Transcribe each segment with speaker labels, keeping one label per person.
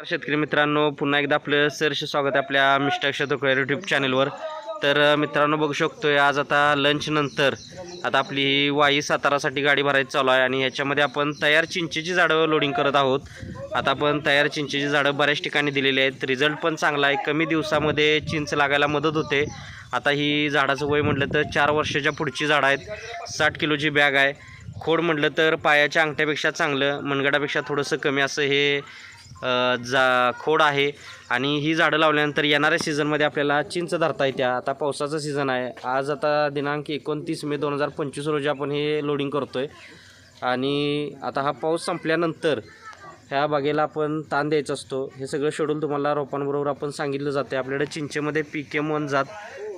Speaker 1: शेतकरी मित्रांनो पुन्हा एकदा आपलं सरसे स्वागत आहे आपल्या मिस्टर शतकोळ्या यूट्यूब चॅनलवर तर मित्रांनो बघू शकतोय आज आता लंच नंतर आता आपली ही वाई सातारासाठी गाडी भरायची चालू आहे आणि ह्याच्यामध्ये आपण तयार चिंचेची झाडं लोडिंग करत आहोत. आता आपण तयार चिंचेची झाडं बऱ्याच ठिकाणी दिलेली आहेत. रिझल्ट पण चांगला आहे. कमी दिवसामध्ये चिंच लागायला मदत होते. आता ही झाडाचं वय म्हटलं तर चार वर्षाच्या पुढची झाडं आहेत. साठ किलोची बॅग आहे. खोड म्हटलं तर पायाच्या अंगठ्यापेक्षा चांगलं मनगडापेक्षा थोडंसं कमी असं हे जा खोड आहे. आणि ही झाडं लावल्यानंतर येणाऱ्या सीझनमध्ये आपल्याला चिंच धरता येते. आता पावसाचं सीझन आहे. आज आता दिनांक एकोणतीस मे दोन हजार पंचवीस रोजी आपण हे लोडिंग करतो आहे आणि आता हा पाऊस संपल्यानंतर ह्या बागेला आपण ताण द्यायचा असतो. हे सगळं शेड्यूल तुम्हाला रोपांबरोबर आपण सांगितलं जाते आपल्याकडे चिंचेमध्ये पी के वन जात.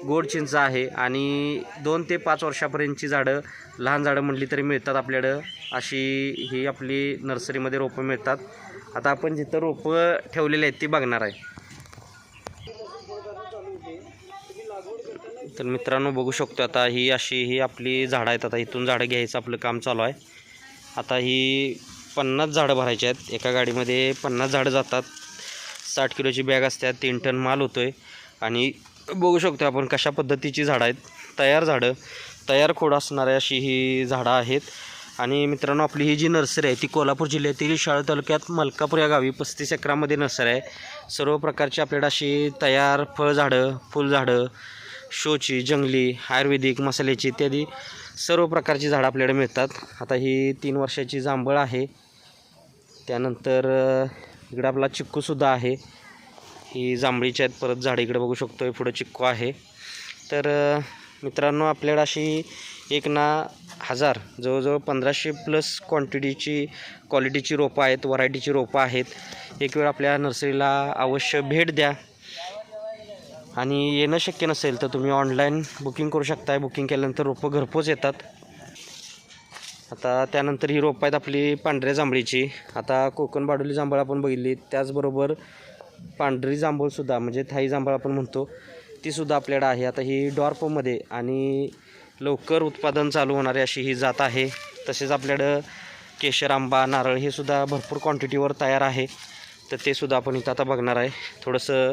Speaker 1: गोड चिंच आहे आणि दोन ते पाच वर्षापर्यंतची झाडं लहान झाडं म्हटली तरी मिळतात आपल्याकडं. अशी ही आपली नर्सरीमध्ये रोपं मिळतात. आता आपण जिथं रोपं ठेवलेली आहेत ती बघणार आहे. तर मित्रांनो बघू शकतो आता ही अशी ही आपली झाडं आहेत. आता इथून झाडं घ्यायचं आपलं काम चालू आहे. आता ही पन्नास झाडं भरायची आहेत. एका गाडीमध्ये पन्नास झाडं जातात. साठ किलोची बॅग असतात तीन टन माल होतो आहे आणि बघू शकतो आपण कशा पद्धतीची झाडं आहेत. तयार झाडं तयार खोड असणारी अशी ही झाडं आहेत. आणि मित्रांनो आपली ही जी नर्सरी आहे ती कोल्हापूर जिल्ह्यातील शाळा तालुक्यात मलकापूर या गावी पस्तीस एकरामध्ये नर्सरी आहे. सर्व प्रकारची आपल्याकडे अशी तयार फळझाडं फुलझाडं शोची जंगली आयुर्वेदिक मसाल्याची इत्यादी सर्व प्रकारची झाडं आपल्याकडे मिळतात. आता ही तीन वर्षाची जांभळ आहे. त्यानंतर इकडं आपला चिक्कूसुद्धा आहे. ही जांभळीची आहेत. परत झाडं इकडे बघू शकतो आहे पुढं चिक्कू आहे. तर मित्रांनो आपल्याकडे अशी एक ना हजार जवळजवळ पंधराशे प्लस क्वांटिटीची क्वालिटीची रोपं आहेत. व्हरायटीची रोपं आहेत. एक वेळ आपल्या नर्सरीला अवश्य भेट द्या. आणि येणं शक्य नसेल तर तुम्ही ऑनलाईन बुकिंग करू शकताय. बुकिंग केल्यानंतर रोपं घरपोच येतात. आता त्यानंतर ही रोपं आहेत आपली पांढऱ्या जांभळीची. आता कोकण बाडोली जांभळ आपण बघितली. त्याचबरोबर पांढरी जांभूळसुद्धा म्हणजे थाई जांभळ आपण म्हणतो तीसुद्धा आपल्याकडे आहे. आता ही डॉर्पमध्ये आणि लवकर उत्पादन चालू होणारी अशी ही जात आहे. तसेच आपल्याकडं केशर आंबा नारळ हे सुद्धा भरपूर क्वांटिटीवर तयार आहे. तर ते सुद्धा आपण इथं आता बघणार आहे. थोडंसं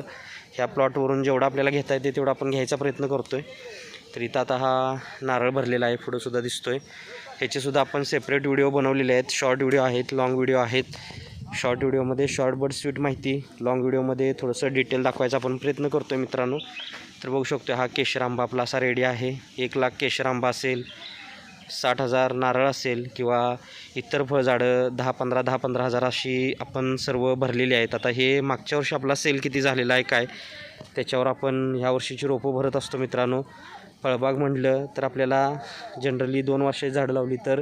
Speaker 1: ह्या प्लॉटवरून जेवढं आपल्याला घेता येते तेवढं आपण घ्यायचा प्रयत्न करतो आहे तर इथं आता हा नारळ भरलेला आहे पुढंसुद्धा दिसतो आहे ह्याचेसुद्धा आपण सेपरेट व्हिडिओ बनवलेले आहेत. शॉर्ट व्हिडिओ आहेत लाँग व्हिडिओ आहेत. शॉर्ट व्हिडिओमध्ये शॉर्ट बट स्वीट माहिती लाँग व्हिडिओमध्ये थोडंसं डिटेल दाखवायचा आपण प्रयत्न करतो आहे मित्रांनो. तर बघू शकतो हा केशर आंबा आपला असा रेडी आहे. एक लाख केशर आंबा असेल साठ हजार नारळ असेल किंवा इतर फळझाडं दहा पंधरा दहा पंधरा हजार अशी आपण सर्व भरलेली आहेत. आता हे मागच्या वर्षी आपला सेल किती झालेला आहे काय? त्याच्यावर आपण ह्या वर्षीची रोपं भरत असतो मित्रांनो. फळबाग म्हटलं तर आपल्याला जनरली दोन वर्षाची झाडं लावली तर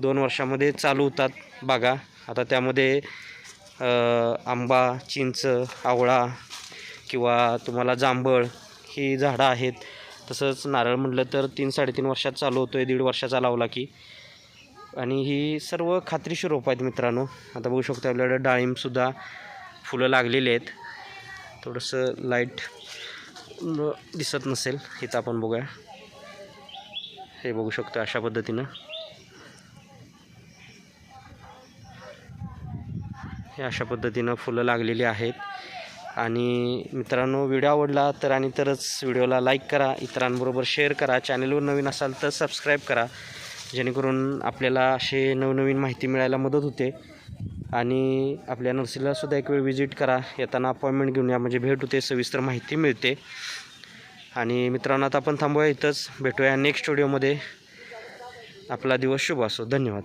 Speaker 1: दोन वर्षामध्ये चालू होतात. बागा आता त्यामध्ये आंबा चिंच आवळा किंवा तुम्हाला जांभळ ही झाडं आहेत. तसंच नारळ म्हटलं तर तीन साडेतीन वर्षात चालू होतो आहे दीड वर्षाचा लावला की. आणि ही सर्व खात्रीशीर रोपं आहेत मित्रांनो. आता बघू शकतो आपल्याकडे डाळिंबसुद्धा फुलं लागलेली आहेत. थोडंसं लाइट दिसत नसेल. इथं आपण बघूया. हे बघू शकतो अशा पद्धतीनं. हे अशा पद्धतीनं फुलं लागलेली आहेत. आणि मित्रांनो व्हिडिओ आवडला तर आणि तरच व्हिडिओला लाईक करा इतरांबरोबर शेअर करा. चॅनलवर नवीन असाल तर सबस्क्राईब करा. जेणेकरून आपल्याला असे नवनवीन माहिती मिळायला मदत होते. आणि आपल्या नर्सरीलासुद्धा एक वेळ विजिट करा. येताना अपॉइंटमेंट घेऊन या म्हणजे भेट होते सविस्तर माहिती मिळते. आणि मित्रांनो आता आपण थांबूया इथंच. भेटूया नेक्स्ट व्हिडिओमध्ये. आपला दिवस शुभ असो. धन्यवाद.